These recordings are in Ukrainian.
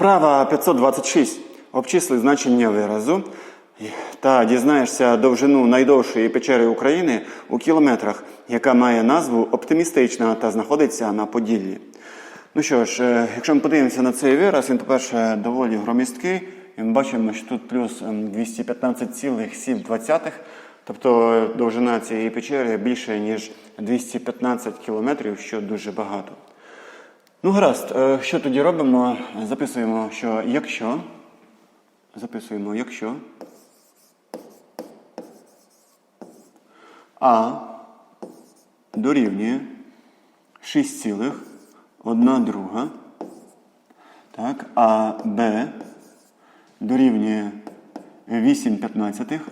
Вправа 526. Обчисли значення виразу та дізнаєшся довжину найдовшої печери України у кілометрах, яка має назву оптимістична та знаходиться на Поділлі. Ну що ж, е, якщо ми подивимося на цей вираз, він, по-перше, доволі громісткий. І ми бачимо, що тут плюс ем, 215,7. Тобто е, довжина цієї печери більше, ніж 215 кілометрів, що дуже багато. Ну, гаразд, е, що тоді робимо? Записуємо, що якщо. Записуємо, якщо. А дорівнює 6,1 друга. Так, а Б дорівнює 8 п'ятнадцятих.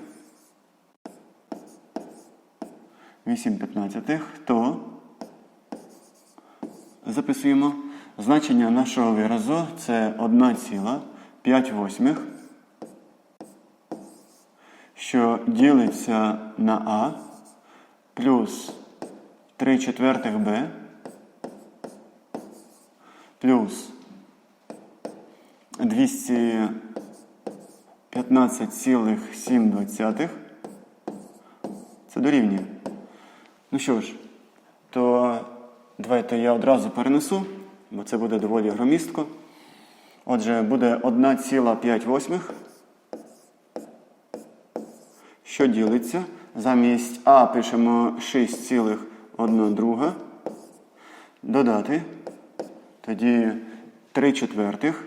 8 п'ятнадцятих, то записуємо значення нашого виразу це 1,5 восьмих, що ділиться на А плюс 3 четвертих Б плюс 215,7. Це дорівнює. Ну що ж, то давайте я одразу перенесу, бо це буде доволі громістко. Отже, буде 1,5 восьмих, що ділиться. Замість А пишемо 6,1 друга. Додати. Тоді 3 четвертих,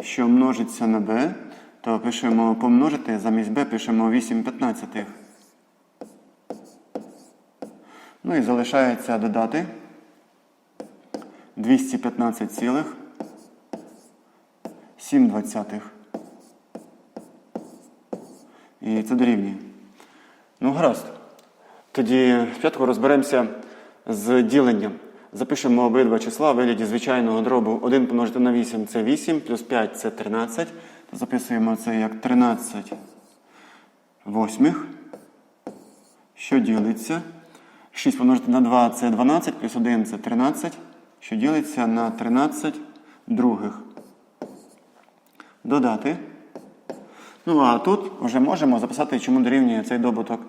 що множиться на b, то пишемо помножити, замість b пишемо 8 п'ятнадцятих. Ну і залишається додати 215,7. І це дорівнює. Ну, гаразд. Тоді спочатку розберемося з діленням. Запишемо обидва числа в вигляді звичайного дробу 1 помножити на 8 це 8, плюс 5 це 13. То записуємо це як 13 восьмих, що ділиться. 6 помножити на 2 це 12, плюс 1 це 13, що ділиться на 13 других. Додати. Ну, а тут вже можемо записати, чому дорівнює цей добуток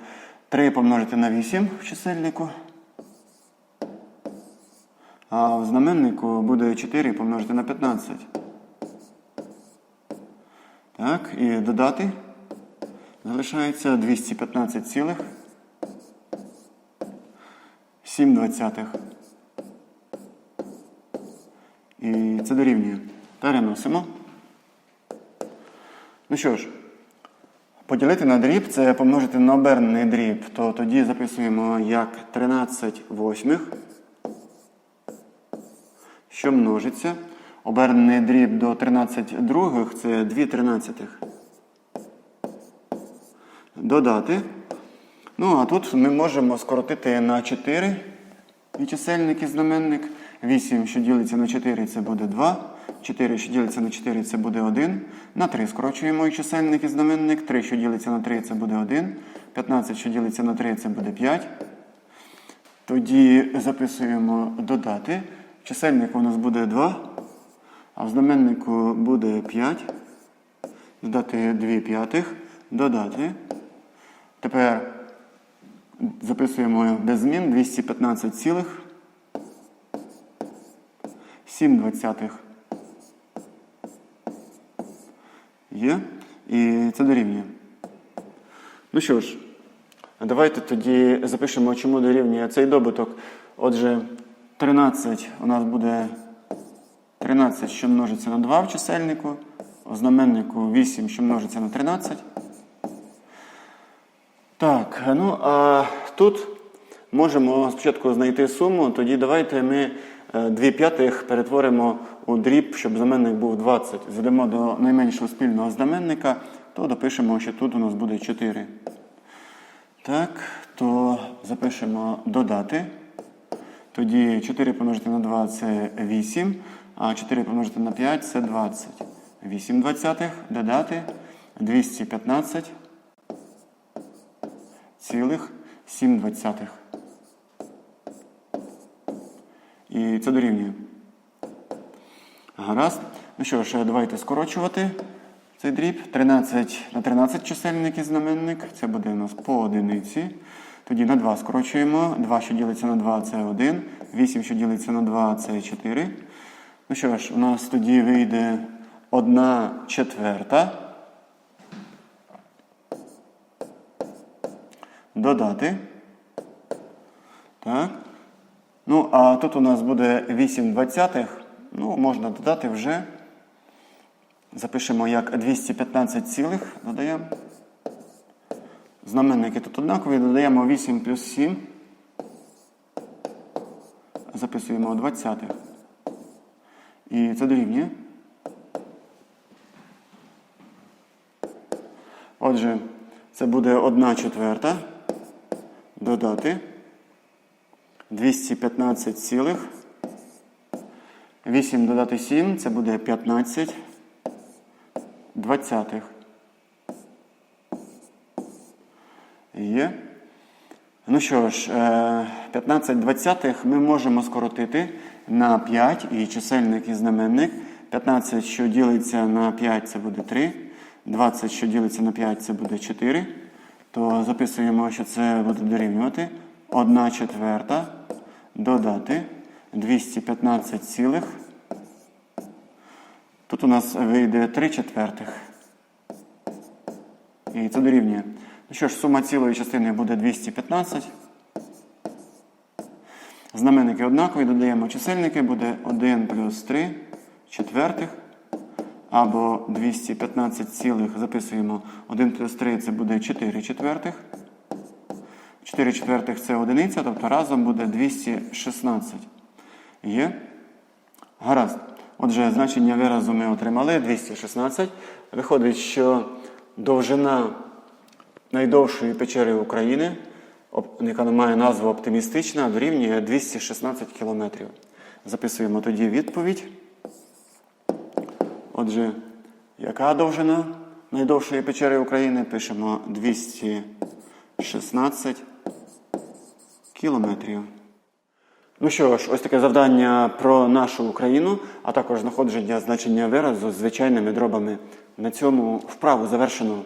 3 помножити на 8 в чисельнику. А в знаменнику буде 4 помножити на 15. Так, і додати. Залишається 215,7 двадцятих. І це дорівнює. Переносимо. Ну що ж, поділити на дріб це помножити на обернений дріб, то тоді записуємо як 13 восьмих що множиться. Обернений дріб до 13 других це 2 тринадцятих. Додати. Ну, а тут ми можемо скоротити на 4 і чисельник і знаменник. 8, що ділиться на 4, це буде 2. 4, що ділиться на 4, це буде 1. На 3 скорочуємо і чисельник і знаменник. 3, що ділиться на 3, це буде 1. 15, що ділиться на 3, це буде 5. Тоді записуємо додати. В чисельнику у нас буде 2, а в знаменнику буде 5. Додати 2 п'ятих. Додати. Тепер записуємо без змін 215,7. Є. І це дорівнює. Ну що ж, давайте тоді запишемо, чому дорівнює цей добуток. Отже, 13 у нас буде 13, що множиться на 2 в чисельнику. У знаменнику 8, що множиться на 13. Так, ну а тут можемо спочатку знайти суму, тоді давайте ми 2 п'ятих перетворимо у дріб, щоб знаменник був 20. Зведемо до найменшого спільного знаменника, то допишемо, що тут у нас буде 4. Так, то запишемо додати. Тоді 4 помножити на 2 це 8, а 4 помножити на 5 це 20. 8 двадцятих додати 215 цілих 7 двадцятих. І це дорівнює. Гаразд. Ну що ж, давайте скорочувати цей дріб. 13 на 13 чисельник і знаменник. Це буде у нас по одиниці. Тоді на 2 скорочуємо. 2, що ділиться на 2, це 1. 8, що ділиться на 2, це 4. Ну що ж, у нас тоді вийде 1 четверта. Додати. Так. Ну, а тут у нас буде 8 двадцятих. Ну, можна додати вже. Запишемо як 215 цілих. Додаємо. Знаменники тут однакові. Додаємо 8 плюс 7. Записуємо у двадцятих. І це дорівнює. Отже, це буде 1 четверта. Додати. 215 цілих. 8 додати 7, це буде 15 двадцятих. Є. Ну що ж, е, 15 двадцятих ми можемо скоротити на 5 і чисельник і знаменник. 15, що ділиться на 5, це буде 3. 20, що ділиться на 5, це буде 4. То записуємо, що це буде дорівнювати 1 четверта додати 215 цілих. Тут у нас вийде 3 четвертих. І це дорівнює. Ну що ж, сума цілої частини буде 215. Знаменники однакові, додаємо чисельники, буде 1 плюс 3 четвертих. Або 215 цілих записуємо 1 плюс 3 це буде 4 четвертих. 4 четвертих це одиниця, тобто разом буде 216. Є? Гаразд. Отже, значення виразу ми отримали 216. Виходить, що довжина найдовшої печери України, яка має назву оптимістична, дорівнює 216 кілометрів. Записуємо тоді відповідь. Отже, яка довжина найдовшої печери України? Пишемо 216 кілометрів. Ну що ж, ось таке завдання про нашу Україну, а також знаходження значення виразу з звичайними дробами. На цьому вправу завершено.